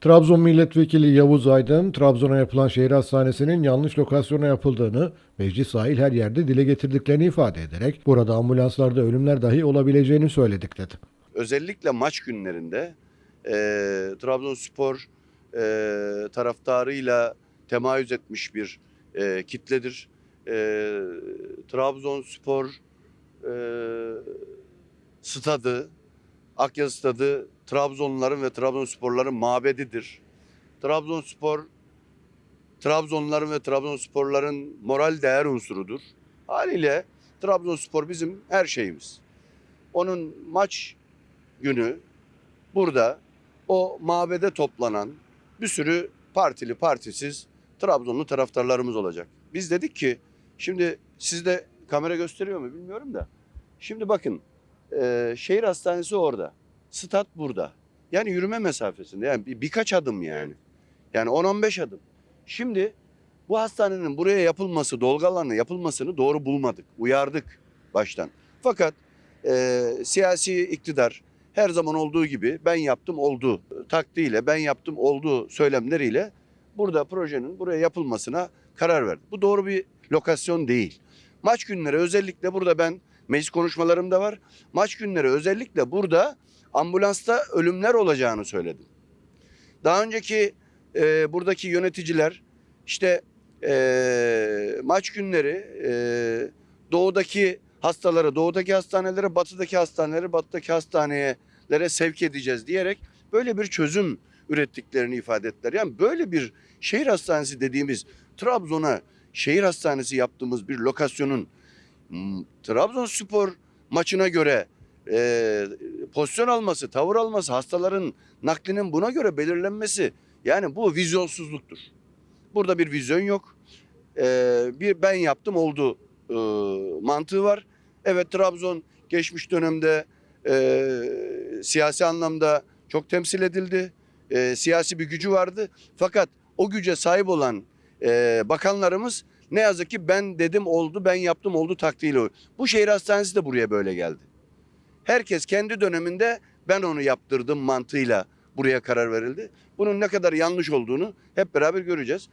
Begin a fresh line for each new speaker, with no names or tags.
Trabzon Milletvekili Yavuz Aydın, Trabzon'a yapılan şehir hastanesinin yanlış lokasyona yapıldığını, meclis dahil her yerde dile getirdiklerini ifade ederek, burada ambulanslarda ölümler dahi olabileceğini söyledik dedi.
özellikle maç günlerinde e, Trabzonspor e, taraftarıyla temayüz etmiş bir e, kitledir. E, Trabzonspor e, stadı, Akyazı stadı Trabzonluların ve Trabzonsporların mabedidir. Trabzonspor Trabzonluların ve Trabzonsporların moral değer unsurudur. Haliyle Trabzonspor bizim her şeyimiz. Onun maç günü burada o mabede toplanan bir sürü partili partisiz Trabzonlu taraftarlarımız olacak. Biz dedik ki şimdi sizde kamera gösteriyor mu bilmiyorum da. Şimdi bakın e, şehir hastanesi orada. Stat burada. Yani yürüme mesafesinde yani bir, birkaç adım yani. Yani 10-15 adım. Şimdi bu hastanenin buraya yapılması, dolgu alanına yapılmasını doğru bulmadık. Uyardık baştan. Fakat e, siyasi iktidar her zaman olduğu gibi ben yaptım oldu taktiğiyle ben yaptım oldu söylemleriyle burada projenin buraya yapılmasına karar verdi. Bu doğru bir lokasyon değil. Maç günleri özellikle burada ben meclis konuşmalarımda var. Maç günleri özellikle burada ambulansta ölümler olacağını söyledim. Daha önceki e, buradaki yöneticiler işte e, maç günleri e, doğudaki hastaları doğudaki hastanelere, batıdaki hastanelere, batıdaki hastanelere sevk edeceğiz diyerek böyle bir çözüm ürettiklerini ifade ettiler. Yani böyle bir şehir hastanesi dediğimiz Trabzon'a şehir hastanesi yaptığımız bir lokasyonun m, Trabzonspor maçına göre e, pozisyon alması, tavır alması, hastaların naklinin buna göre belirlenmesi yani bu vizyonsuzluktur. Burada bir vizyon yok. E, bir ben yaptım oldu e, mantığı var. Evet Trabzon geçmiş dönemde e, siyasi anlamda çok temsil edildi. E, siyasi bir gücü vardı. Fakat o güce sahip olan e, bakanlarımız ne yazık ki ben dedim oldu, ben yaptım oldu taktiğiyle. Bu şehir hastanesi de buraya böyle geldi. Herkes kendi döneminde ben onu yaptırdım mantığıyla buraya karar verildi. Bunun ne kadar yanlış olduğunu hep beraber göreceğiz.